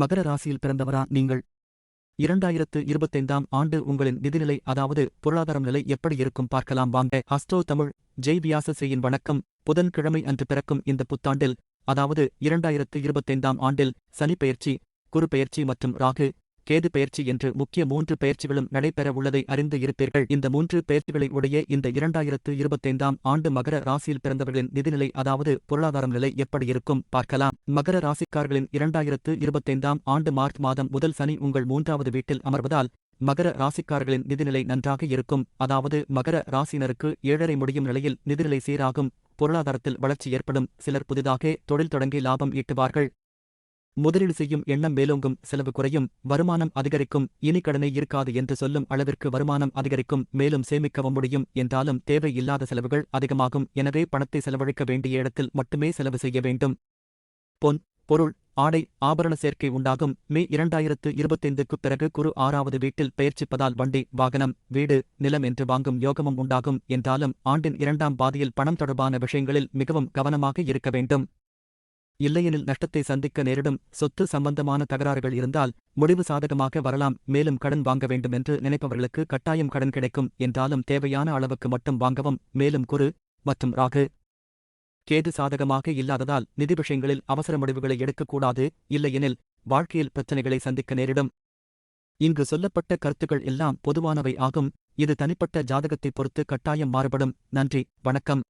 மகர ராசியில் பிறந்தவரா நீங்கள்? இரண்டாயிரத்து இருபத்தைந்தாம் ஆண்டு உங்களின் நிதிநிலை அதாவது பொருளாதாரம் நிலை எப்படி இருக்கும் பார்க்கலாம் வாங்க. ஹஸ்டோ தமிழ் ஜெய் வியாசசேயின் வணக்கம். புதன்கிழமை அன்று பிறக்கும் இந்த புத்தாண்டில் அதாவது இரண்டாயிரத்து இருபத்தைந்தாம் ஆண்டில் சனி பெயர்ச்சி குரு பெயர்ச்சி மற்றும் ராகு கேது பெயர்ச்சி என்று முக்கிய மூன்று பெயர்ச்சிகளும் நடைபெற உள்ளதை அறிந்து இருப்பீர்கள். இந்த மூன்று பெயர்ச்சிகளை உடைய இந்த இரண்டாயிரத்து இருபத்தைந்தாம் ஆண்டு மகர ராசியில் பிறந்தவர்களின் நிதிநிலை அதாவது பொருளாதாரம் நிலை எப்படி இருக்கும் பார்க்கலாம். மகர ராசிக்காரர்களின் இரண்டாயிரத்து இருபத்தைந்தாம் ஆண்டு மார்ச் மாதம் முதல் சனி உங்கள் மூன்றாவது வீட்டில் அமர்வதால் மகர ராசிக்காரர்களின் நிதிநிலை நன்றாக இருக்கும். அதாவது மகர ராசியினருக்கு ஏழரை முடியும் நிலையில் நிதிநிலை சீராகும் பொருளாதாரத்தில் வளர்ச்சி ஏற்படும். சிலர் புதிதாக தொழில் தொடங்கி லாபம் ஈட்டுவார்கள். முதலீடு செய்யும் எண்ணம் மேலோங்கும் செலவு குறையும் வருமானம் அதிகரிக்கும் இனி கடனை இருக்காது என்று சொல்லும் அளவிற்கு வருமானம் அதிகரிக்கும் மேலும் சேமிக்கவும் முடியும் என்றாலும் தேவை இல்லாத செலவுகள் அதிகமாகும். எனவே பணத்தை செலவழிக்க வேண்டிய இடத்தில் மட்டுமே செலவு செய்ய வேண்டும். பொன் பொருள் ஆடை ஆபரண சேர்க்கை உண்டாகும். மே இரண்டாயிரத்து இருபத்தைந்துக்குப் பிறகு குரு ஆறாவது வீட்டில் பெயர்ச்சிப்பதால் வண்டி வாகனம் வீடு நிலம் என்று வாங்கும் யோகமும் உண்டாகும் என்றாலும் ஆண்டின் இரண்டாம் பாதியில் பணம் தொடர்பான விஷயங்களில் மிகவும் கவனமாக இருக்க வேண்டும். இல்லையெனில் நஷ்டத்தை சந்திக்க நேரிடும் சொத்து சம்பந்தமான தகராறுகள் இருந்தால் முடிவு சாதகமாக வரலாம். மேலும் கடன் வாங்க வேண்டும் என்று நினைப்பவர்களுக்கு கட்டாயம் கடன் கிடைக்கும். என்றாலும் தேவையான அளவுக்கு மட்டும் வாங்கவும். மேலும் குரு மற்றும் ராகு கேது சாதகமாக இல்லாததால் நிதி விஷயங்களில் அவசர முடிவுகளை எடுக்கக்கூடாது. இல்லையெனில் வாழ்க்கையில் பிரச்சனைகளை சந்திக்க நேரிடும். இங்கு சொல்லப்பட்ட கருத்துக்கள் எல்லாம் பொதுவானவை ஆகும். இது தனிப்பட்ட ஜாதகத்தைப் பொறுத்து கட்டாயம் மாறுபடும். நன்றி. வணக்கம்.